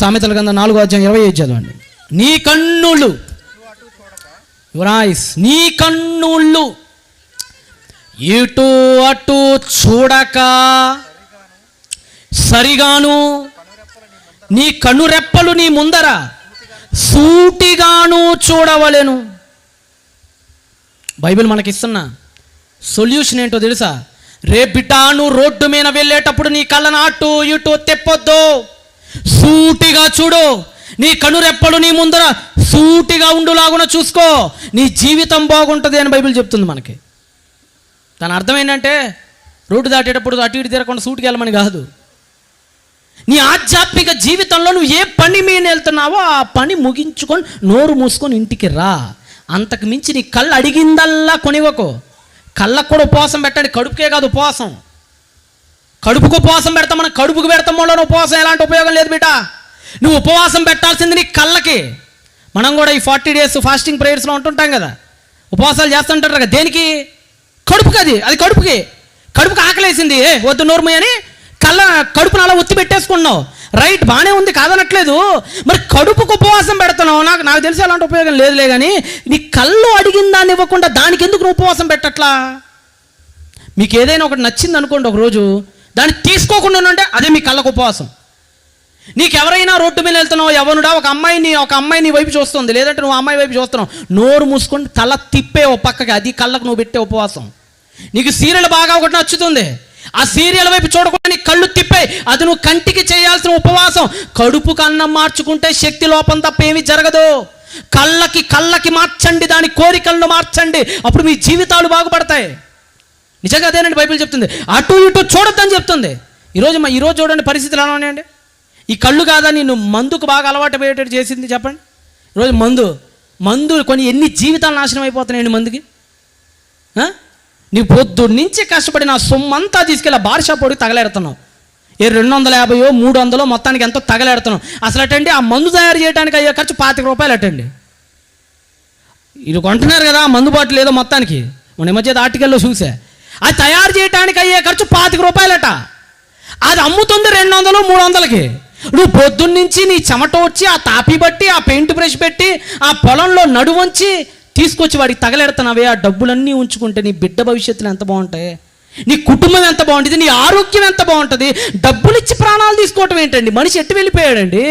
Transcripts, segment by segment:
సామెతల కింద నాలుగో అధ్యాయం ఇరవై ఐదు చదవండి. నీ కన్నులు రైస్ నీ కన్నుళ్ళు ఇటు అటు చూడక సరిగాను. నీ కనురెప్పలు నీ ముందర సూటిగాను చూడవలెను. బైబిల్ మనకిస్తున్న సొల్యూషన్ ఏంటో తెలుసా? రేపిటాను రోడ్డు మీద వెళ్ళేటప్పుడు నీ కళ్ళను అటు ఇటు తెప్పొద్దు. సూటిగా చూడు. నీ కనురెప్పడు నీ ముందర సూటిగా ఉండులాగున చూసుకో. నీ జీవితం బాగుంటుంది అని బైబిల్ చెప్తుంది మనకి. దాని అర్థం ఏంటంటే రోడ్డు దాటేటప్పుడు అటు ఇటు తిరగకుండా సూటికి వెళ్ళమని కాదు. నీ ఆధ్యాత్మిక జీవితంలో నువ్వు ఏ పని మీద వెళ్తున్నావో ఆ పని ముగించుకొని నోరు మూసుకొని ఇంటికి రా. అంతకు మించి నీ కళ్ళు అడిగిందల్లా కొనివ్వకు. కళ్ళకు కూడా ఉపవాసం పెట్టండి. కడుపుకే కాదు ఉపవాసం. కడుపుకు ఉపవాసం పెడతాం మనం కడుపుకు పెడతాం వల్ల ఉపవాసం. ఎలాంటి ఉపయోగం లేదు బిడ్డ. నువ్వు ఉపవాసం పెట్టాల్సింది నీ కళ్ళకి. మనం కూడా ఈ ఫార్టీ డేస్ ఫాస్టింగ్ ప్రేయర్స్లో ఉంటుంటాం కదా. ఉపవాసాలు చేస్తుంటారు కదా. దేనికి? కడుపుకి అది. అది కడుపుకి. కడుపుకి ఆకలేసింది. ఏ వద్దు నోర్మి అని కళ్ళ కడుపును అలా ఒత్తి పెట్టేసుకున్నావు. రైట్ బాగానే ఉంది కాదనట్లేదు. మరి కడుపుకు ఉపవాసం పెడుతున్నావు. నాకు నాకు తెలిసి అలాంటి ఉపయోగం లేదులే కానీ నీ కళ్ళు అడిగిన దాన్ని ఇవ్వకుండా దానికి ఎందుకు నువ్వు ఉపవాసం పెట్టట్లా? మీకు ఏదైనా ఒకటి నచ్చింది అనుకోండి ఒకరోజు దాన్ని తీసుకోకుండా ఉంటే అదే మీ కళ్ళకు ఉపవాసం. నీకు ఎవరైనా రోడ్డు మీద వెళ్తున్నావు ఎవరుడా ఒక అమ్మాయిని ఒక అమ్మాయిని వైపు చూస్తుంది. లేదంటే నువ్వు అమ్మాయి వైపు చూస్తున్నావు. నోరు మూసుకొని తల తిప్పే ఓ పక్కకి అది కళ్ళకు నువ్వు పెట్టే ఉపవాసం. నీకు సీరియల్ బాగా ఒకటి నచ్చుతుంది. ఆ సీరియల్ వైపు చూడకుండా నీ కళ్ళు తిప్పే అది నువ్వు కంటికి చేయాల్సిన ఉపవాసం. కడుపుకు అన్నం మార్చుకుంటే శక్తి లోపం తప్ప ఏమీ జరగదు. కళ్ళకి కళ్ళకి మార్చండి దాని కోరికలను మార్చండి. అప్పుడు మీ జీవితాలు బాగుపడతాయి. నిజంగా అదేనండి బైబిల్ చెప్తుంది. అటు ఇటు చూడొద్దని చెప్తుంది. ఈరోజు మా ఈరోజు చూడండి పరిస్థితులు ఎలా ఉన్నాయండి? ఈ కళ్ళు కాదా నేను మందుకు బాగా అలవాటు పోయేటట్టు చేసింది చెప్పండి. ఈరోజు మందు మందు కొన్ని ఎన్ని జీవితాలు నాశనం అయిపోతున్నాయండి మందుకి? నీ పొద్దు నుంచి కష్టపడి నా సొమ్మంతా తీసుకెళ్ళి బార్షా పొడి వాడికి తగలేడుతున్నావు. ఏ రెండు వందల యాభైయో మూడు వందలో మొత్తానికి ఎంతో తగలేడుతున్నావు. అసలు అటండి ఆ మందు తయారు చేయడానికి అయ్యే ఖర్చు పాతిక రూపాయలు అటండి. ఇది కొంటున్నారు కదా ఆ మందు బాటిల్ ఏదో మొత్తానికి. మన ఈ మధ్య ఆర్టికల్లో చూసా. అది తయారు చేయడానికి అయ్యే ఖర్చు పాతిక రూపాయలట. అది అమ్ముతుంది రెండు వందలు మూడు వందలకి నువ్వు పొద్దున్నుంచి నీ చెమట వచ్చి ఆ తాపి బట్టి ఆ పెయింట్ బ్రష్ పెట్టి ఆ పొలంలో నడువంచి తీసుకొచ్చి వాడికి తగలెడుతున్నావే ఆ డబ్బులన్నీ ఉంచుకుంటే నీ బిడ్డ భవిష్యత్తులు ఎంత బాగుంటాయి? నీ కుటుంబం ఎంత బాగుంటుంది? నీ ఆరోగ్యం ఎంత బాగుంటుంది? డబ్బులు ఇచ్చి ప్రాణాలు తీసుకోవటం ఏంటండి? మనిషి ఎట్టు వెళ్ళిపోయాడండి?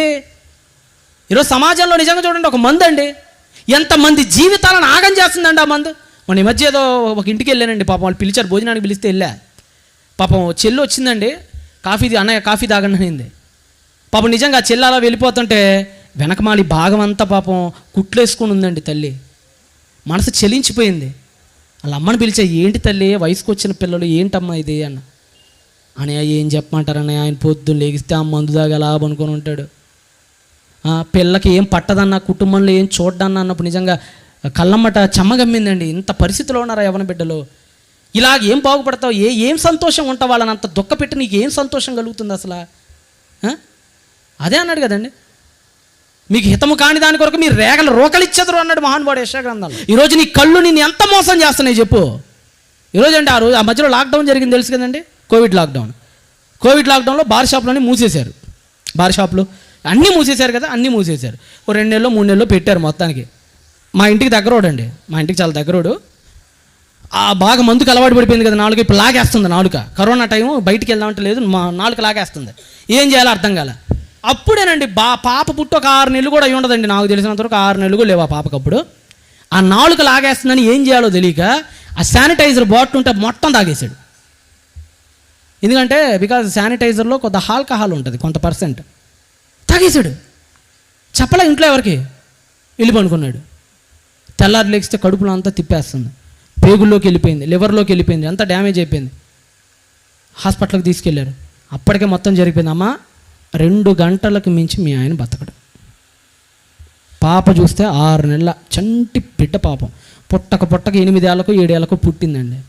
ఈరోజు సమాజంలో నిజంగా చూడండి ఒక మందు అండి ఎంతమంది జీవితాలను ఆగం చేస్తుందండి ఆ మందు? మన ఈ మధ్య ఏదో ఒక ఇంటికి వెళ్ళానండి పాపం వాళ్ళు పిలిచారు భోజనానికి పిలిస్తే వెళ్ళా. పాపం చెల్లి వచ్చిందండి కాఫీ అన్నయ్య కాఫీ తాగండి పాపం నిజంగా ఆ చెల్లి అలా వెళ్ళిపోతుంటే వెనకమాలి భాగం అంతా పాపం కుట్లేసుకుని ఉందండి తల్లి. మనసు చెలించిపోయింది. వాళ్ళ అమ్మని పిలిచా ఏంటి తల్లి వయసుకు వచ్చిన పిల్లలు ఏంటమ్మా ఇది? అన్న. అనయ్య ఏం చెప్పమంటారన్నయ్య ఆయన పొద్దున్న లేగిస్తే ఆ మందు దాగా అలా అనుకొని ఉంటాడు. పిల్లకి ఏం పట్టదన్న కుటుంబంలో ఏం చూడ్డన్న అన్నప్పుడు నిజంగా కళ్ళమ్మట చెమ్మగమ్మిందండి. ఇంత పరిస్థితిలో ఉన్నారా యవన బిడ్డలు? ఇలాగ ఏం బాగుపడతావు? ఏ ఏం సంతోషం ఉంటావు వాళ్ళని అంత దుఃఖ పెట్టి నీకు ఏం సంతోషం కలుగుతుంది అసలు? అదే అన్నాడు కదండి. మీకు హితము కాని దాని కొరకు మీరు రేగలు రోకలు అన్నాడు మహానుభావుడు యశాగ్రంథాలు ఈరోజు నీ కళ్ళు నిన్ను ఎంత మోసం చేస్తున్నాయి చెప్పు. ఈరోజు అంటే ఆ రోజు ఆ మధ్యలో లాక్డౌన్ జరిగింది తెలుసు కదండి? Covid lockdown. కోవిడ్ లాక్డౌన్లో బార్ షాపులన్నీ మూసేశారు. బార్ షాపులు అన్నీ మూసేశారు కదా అన్నీ మూసేశారు. ఓ రెండు నెలలో మూడు నెలలో పెట్టారు మొత్తానికి. మా ఇంటికి దగ్గరోడండి. మా ఇంటికి చాలా దగ్గరోడు. ఆ బాగా మందుకు అలవాటు పడిపోయింది కదా నాలుగు ఇప్పుడు లాగేస్తుంది నాలుక. కరోనా టైం బయటికి వెళ్దామంటే లేదు మా నాలుక లాగేస్తుంది. ఏం చేయాలో అర్థం కాల. అప్పుడేనండి బా పాప పుట్టి ఒక ఆరు నెలలు కూడా అయి ఉండదండి. నాకు తెలిసినంత వరకు ఆరు నెలలు కూడా లేవు ఆ పాపకు అప్పుడు. ఆ నాలుక లాగేస్తుందని ఏం చేయాలో తెలియక ఆ శానిటైజర్ బాటిల్ ఉంటే మొత్తం తాగేశాడు. ఎందుకంటే బికాజ్ శానిటైజర్లో కొంత ఆల్కహాల్ ఉంటుంది కొంత పర్సెంట్. తాగేశాడు. చెప్పలే ఇంట్లో ఎవరికి? వెళ్ళి పనుకున్నాడు తెల్లారి లేగిస్తే కడుపులో అంతా తిప్పేస్తుంది. పేగుల్లోకి వెళ్ళిపోయింది లివర్లోకి వెళ్ళిపోయింది అంతా డ్యామేజ్ అయిపోయింది. హాస్పిటల్కి తీసుకెళ్ళారు. అప్పటికే మొత్తం జరిగిపోయింది. అమ్మ రెండు గంటలకు మించి మీ ఆయన బతకడు. పాప చూస్తే ఆరు నెలల చంటి బిడ్డ పాపం. పుట్టక పుట్టక ఎనిమిదేళ్ళకు ఏడేళ్ళకు పుట్టిందండి.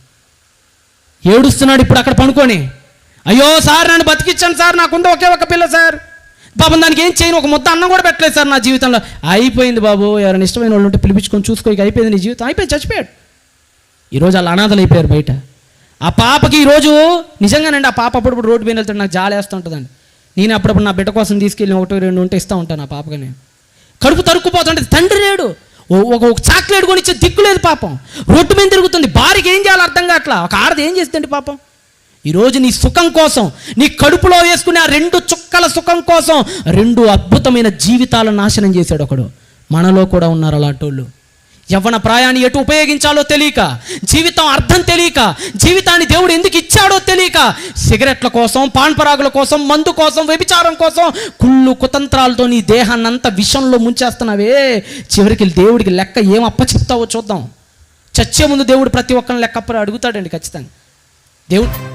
ఏడుస్తున్నాడు ఇప్పుడు అక్కడ పనుకొని. అయ్యో సార్ నన్ను బతికించాను సార్ నాకుంది ఒకే ఒక పిల్ల సార్. పాపం దానికి ఏం చేయను ఒక ముద్ద అన్నం కూడా పెట్టలేదు సార్ నా జీవితంలో. అయిపోయింది బాబు ఎవరైనా ఇష్టమైన వాళ్ళు ఉంటే పిలిపించుకొని చూసుకో ఇక అయిపోయింది నీ జీవితం. అయిపోయింది చచ్చిపోయాడు. ఈరోజు అలా అనాథలు అయిపోయారు బయట. ఆ పాపకి ఈరోజు నిజంగానండి ఆ పాప అప్పుడప్పుడు రోడ్డు మీద వెళ్తాడు నాకు జాలి వేస్తూ ఉంటుందండి. నేను అప్పుడప్పుడు నా బిడ్డ కోసం తీసుకెళ్ళి ఒకటి రెండు ఉంటే ఇస్తూ ఉంటాను నా పాపగా నేను. కడుపు తరుక్కుపోతుంటే తండ్రి లేడు. ఒక చాక్లెట్ కొనిచ్చే దిక్కు లేదు పాపం. రోడ్డు మీద తిరుగుతుంది భార్యకి ఏం చేయాలో అర్థం కావట్లా. ఒక ఆడది ఏం చేస్తుంది పాపం? ఈరోజు నీ సుఖం కోసం నీ కడుపులో వేసుకునే ఆ రెండు చుక్కల సుఖం కోసం రెండు అద్భుతమైన జీవితాలను నాశనం చేశాడు ఒకడు. మనలో కూడా ఉన్నారు అలాంటి వాళ్ళు యవ్వన ప్రాయాన్ని ఎటు ఉపయోగించాలో తెలియక జీవితం అర్థం తెలియక జీవితాన్ని దేవుడు ఎందుకు ఇచ్చాడో తెలియక సిగరెట్ల కోసం పాన్పరాగుల కోసం మందు కోసం వ్యభిచారం కోసం కుళ్ళు కుతంత్రాలతో నీ దేహాన్ని అంతా విషంలో ముంచేస్తున్నావే. చివరికి దేవుడికి లెక్క ఏం అప్పచెప్తావో చూద్దాం. చచ్చే ముందు దేవుడు ప్రతి ఒక్కరిని లెక్క అడుగుతాడండి ఖచ్చితంగా. దేవుడు